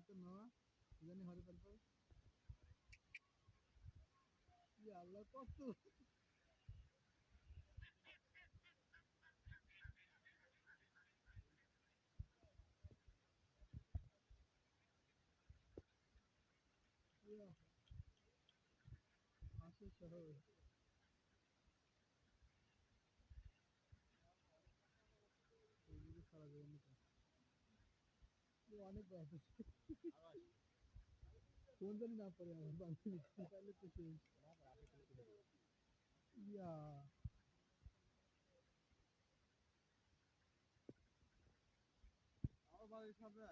তো না জানি হরে তারপর আল্লাহ কত আসে শহর অনেক আছে কোন জানি না পড়ে আমার বান্ধবী তাহলে তো শেষ ইয়া। আমার বাড়ির সামনে